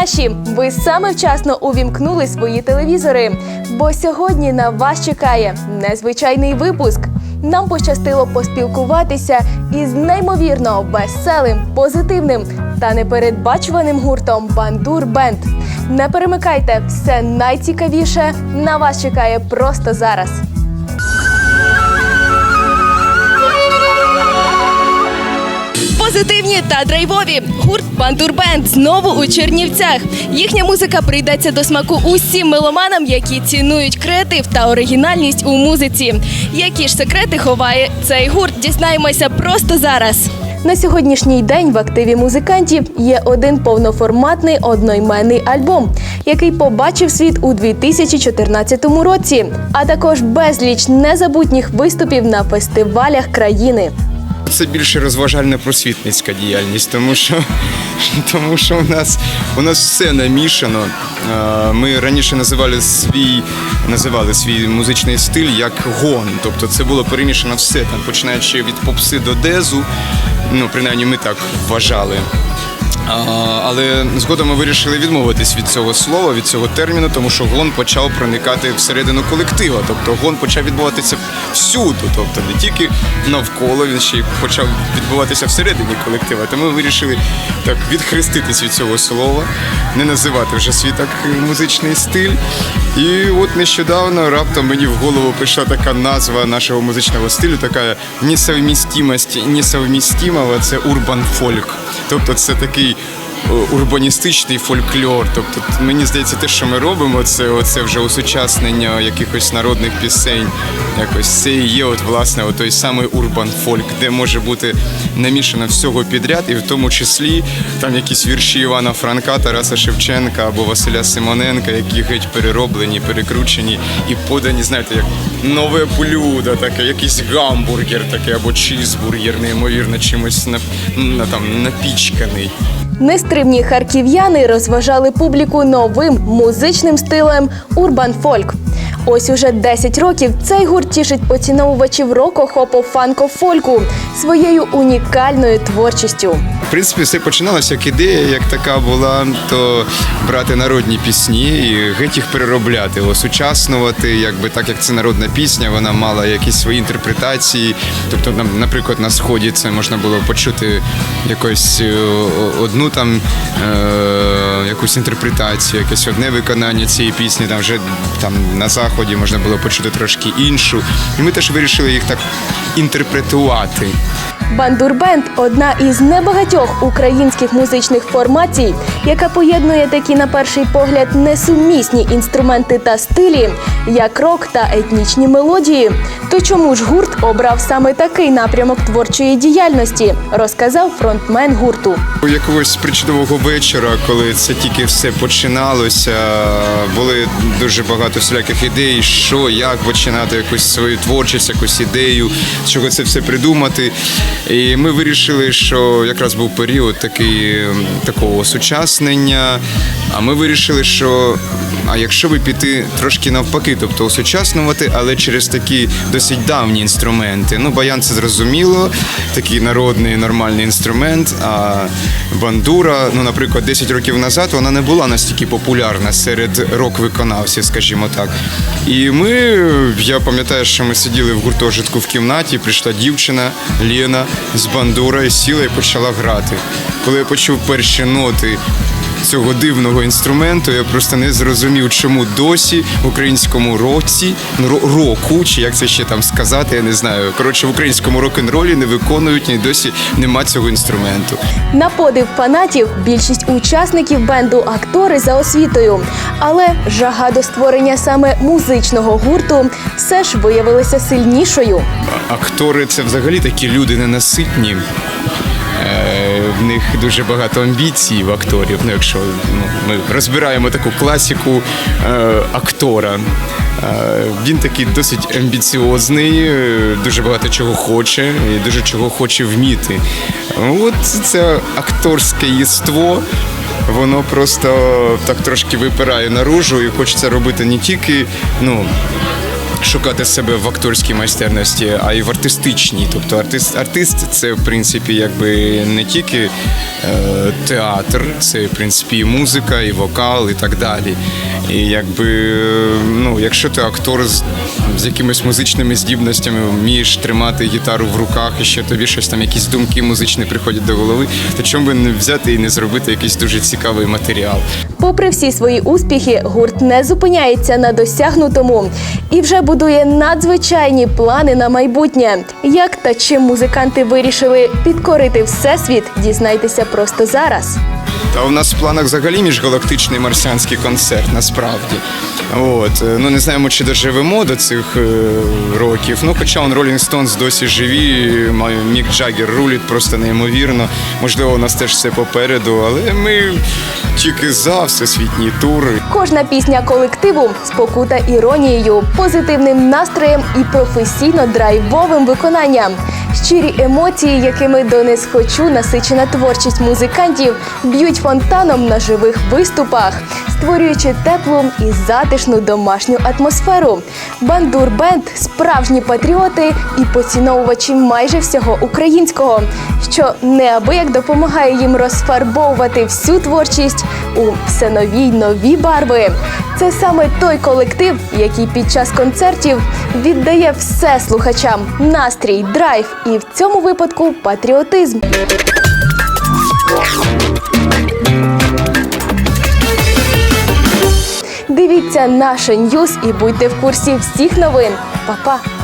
наші! Ви саме вчасно увімкнули свої телевізори, бо сьогодні на вас чекає незвичайний випуск. Нам пощастило поспілкуватися із неймовірно веселим, позитивним та непередбачуваним гуртом Бандур Бенд. Не перемикайте, все найцікавіше на вас чекає просто зараз. Позитивні та драйвові. Гурт Бандурбенд знову у Чернівцях. Їхня музика прийдеться до смаку усім меломанам, які цінують креатив та оригінальність у музиці. Які ж секрети ховає цей гурт? Дізнаємося просто зараз. На сьогоднішній день в активі музикантів є один повноформатний одноіменний альбом, який побачив світ у 2014 році, а також безліч незабутніх виступів на фестивалях країни. Це більше розважальна просвітницька діяльність, тому що, тому що у нас у нас все намішано. Ми раніше називали свій називали свій музичний стиль як гон. Тобто це було перемішано все, там починаючи від попси до дезу. Ну, принаймні, ми так вважали. Але згодом ми вирішили відмовитись від цього слова, від цього терміну, тому що гон почав проникати всередину колектива. Тобто гон почав відбуватися всюди, тобто не тільки навколо, він ще й почав відбуватися всередині колектива. Тому ми вирішили так відхреститись від цього слова, не називати вже свій так музичний стиль. І от нещодавно раптом мені в голову прийшла така назва нашого музичного стилю, така несовмістимость несовмістимого – це урбан фольк. Тобто це такий урбаністичний фольклор. Тобто, мені здається, те, що ми робимо, це оце вже усучаснення якихось народних пісень. Якось це і є, от власне, от той самий урбан фольк, де може бути намішано всього підряд, і в тому числі там якісь вірші Івана Франка, Тараса Шевченка або Василя Симоненка, які геть перероблені, перекручені і подані, знаєте, як нове блюдо, таке, якийсь гамбургер, таке або чізбургер, неймовірно чимось на, на там напічканий. Нестримні харків'яни розважали публіку новим музичним стилем урбан фольк. Ось уже 10 років цей гурт тішить поціновувачів роко хопо фанко фольку своєю унікальною творчістю. В принципі, все починалося як ідея, як така була, то брати народні пісні і геть їх переробляти, осучаснувати, якби так як це народна пісня, вона мала якісь свої інтерпретації. Тобто, нам, наприклад, на сході це можна було почути якось е, одну там е, якусь інтерпретацію, якесь одне виконання цієї пісні. Там вже там на заході можна було почути трошки іншу. І ми теж вирішили їх так інтерпретувати. Бандурбенд одна із небагатьох українських музичних формацій, яка поєднує такі, на перший погляд, несумісні інструменти та стилі, як рок та етнічні мелодії. То чому ж гурт обрав саме такий напрямок творчої діяльності, розказав фронтмен гурту. У якогось причудового вечора, коли це тільки все починалося, були дуже багато всіляких ідей, що, як починати якусь свою творчість, якусь ідею, чого це все придумати. І ми вирішили, що якраз був період такий, такого осучаснення. А ми вирішили, що а якщо би піти трошки навпаки, тобто осучаснювати, але через такі досить давні інструменти. Ну, баян це зрозуміло, такий народний нормальний інструмент. А бандура, ну, наприклад, 10 років назад вона не була настільки популярна серед рок-виконавців, скажімо так. І ми, я пам'ятаю, що ми сиділи в гуртожитку в кімнаті, прийшла дівчина Лена з бандура і сіла і почала грати. Коли я почув перші ноти цього дивного інструменту. Я просто не зрозумів, чому досі в українському році, ну, року, чи як це ще там сказати, я не знаю. Коротше, в українському рок-н-ролі не виконують і досі нема цього інструменту. На подив фанатів більшість учасників бенду актори за освітою. Але жага до створення саме музичного гурту все ж виявилася сильнішою. Актори це взагалі такі люди ненаситні. В них дуже багато амбіцій в акторів. Ну, якщо ну, ми розбираємо таку класіку е, актора. Е, він такий досить амбіціозний, е, дуже багато чого хоче і дуже чого хоче вміти. От це акторське єство. Воно просто так трошки випирає наружу і хочеться робити не тільки ну, шукати себе в акторській майстерності, а й в артистичній. Тобто артист, артист це в принципі якби не тільки е, театр, це в принципі і музика, і вокал, і так далі. І якби ну, якщо ти актор з, з якимись музичними здібностями, вмієш тримати гітару в руках, і ще тобі щось там, якісь думки музичні приходять до голови, то чому би не взяти і не зробити якийсь дуже цікавий матеріал? Попри всі свої успіхи, гурт не зупиняється на досягнутому і вже будує надзвичайні плани на майбутнє. Як та чим музиканти вирішили підкорити всесвіт, дізнайтеся просто зараз. Та у нас в планах взагалі міжгалактичний марсіанський концерт, насправді. От. е, Ну не знаємо, чи доживемо до цих е, років. Ну, хоча он Rolling Stones досі живі, Мік Джаггер рулить просто неймовірно. Можливо, у нас теж все попереду, але ми тільки за всесвітній тур. Кожна пісня колективу спокута іронією, позитивним настроєм і професійно драйвовим виконанням. Щирі емоції, якими до несхочу насичена творчість музикантів, б'ють фонтаном на живих виступах, створюючи теплу і затишну домашню атмосферу. Бандур Бенд справжні патріоти і поціновувачі майже всього українського, що неабияк допомагає їм розфарбовувати всю творчість у все нові й нові барви. Це саме той колектив, який під час концертів віддає все слухачам: настрій, драйв і в цьому випадку патріотизм. Дивіться наше Ньюз і будьте в курсі всіх новин. Па-па!